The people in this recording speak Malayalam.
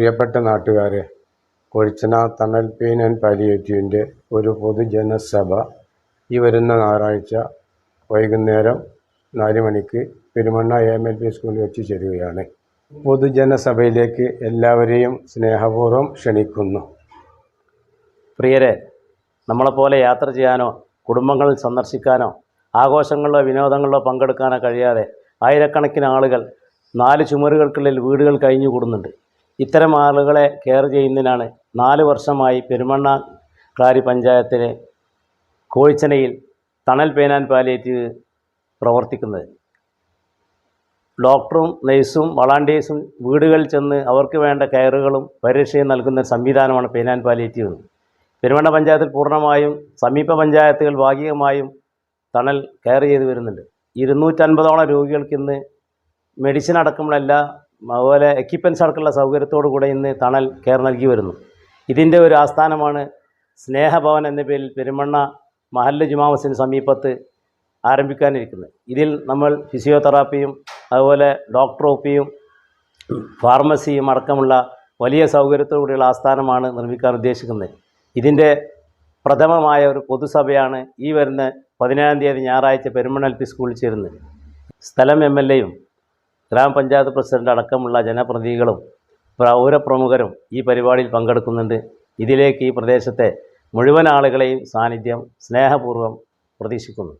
പ്രിയപ്പെട്ട നാട്ടുകാരെ കൊഴിച്ചന തണൽ ആൻഡ് പാലിയേറ്റീവിന്റെ ഒരു പൊതുജനസഭ ഈ വരുന്ന ഞായറാഴ്ച വൈകുന്നേരം നാല് മണിക്ക് Perumanna A M L P സ്കൂളിൽ വെച്ച് ചേരുകയാണ്. പൊതുജനസഭയിലേക്ക് എല്ലാവരെയും സ്നേഹപൂർവം ക്ഷണിക്കുന്നു. പ്രിയരെ നമ്മളെപ്പോലെ യാത്ര ചെയ്യാനോ കുടുംബങ്ങളിൽ സന്ദർശിക്കാനോ ആഘോഷങ്ങളിലോ വിനോദങ്ങളിലോ പങ്കെടുക്കാനോ കഴിയാതെ ആയിരക്കണക്കിന് ആളുകൾ നാല് ചുമരുകൾക്കുള്ളിൽ വീടുകൾ കഴിഞ്ഞുകൂടുന്നുണ്ട്. ഇത്തരം ആളുകളെ കെയർ ചെയ്യുന്നതിനാണ് നാല് വർഷമായി പെരുമണ്ണ ക്ലാരി പഞ്ചായത്തിലെ കോഴിച്ചനയിൽ തണൽ പേനാൻ പാലിയേറ്റീവ് പ്രവർത്തിക്കുന്നത്. ഡോക്ടറും നഴ്സും വളണ്ടിയേഴ്സും വീടുകളിൽ ചെന്ന് അവർക്ക് വേണ്ട കെയറുകളും പരിരക്ഷയും നൽകുന്ന സംവിധാനമാണ് പേനാൻ പാലിയേറ്റീവ് പെരുമണ്ണ പഞ്ചായത്തിൽ പൂർണമായും സമീപ പഞ്ചായത്തുകൾ ഭാഗികമായും തണൽ കെയർ ചെയ്ത് വരുന്നുണ്ട്. ഇരുന്നൂറ്റൻപതോളം രോഗികൾക്ക് ഇന്ന് മെഡിസിൻ അടക്കമുള്ള എല്ലാ അതുപോലെ എക്യുപ്മെൻസ് അടക്കമുള്ള സൗകര്യത്തോടു കൂടെ ഇന്ന് തണൽ കെയർ നൽകി വരുന്നു. ഇതിന്റെ ഒരു ആസ്ഥാനമാണ് സ്നേഹഭവൻ എന്ന പേരിൽ പെരുമണ്ണ മഹല്ല് ജുമാമസിന് സമീപത്ത് ആരംഭിക്കാനിരിക്കുന്നത്. ഇതിൽ നമ്മൾ ഫിസിയോതെറാപ്പിയും അതുപോലെ ഡോക്ടർ ഒപ്പിയും ഫാർമസിയും അടക്കമുള്ള വലിയ സൗകര്യത്തോടുകൂടിയുള്ള ആസ്ഥാനമാണ് നിർമ്മിക്കാൻ ഉദ്ദേശിക്കുന്നത്. ഇതിന്റെ പ്രഥമമായ ഒരു പൊതുസഭയാണ് ഈ വരുന്ന പതിനേഴാം തീയതി ഞായറാഴ്ച പെരുമണൽ പി സ്കൂളിൽ ചേരുന്നത്. സ്ഥലം എം എൽ എയും ഗ്രാമപഞ്ചായത്ത് പ്രസിഡന്റ് അടക്കമുള്ള ജനപ്രതിനിധികളും പൗരപ്രമുഖരും ഈ പരിപാടിയിൽ പങ്കെടുക്കുന്നുണ്ട്. ഇതിലേക്ക് ഈ പ്രദേശത്തെ മുഴുവൻ ആളുകളെയും സാന്നിധ്യം സ്നേഹപൂർവം പ്രതീക്ഷിക്കുന്നു.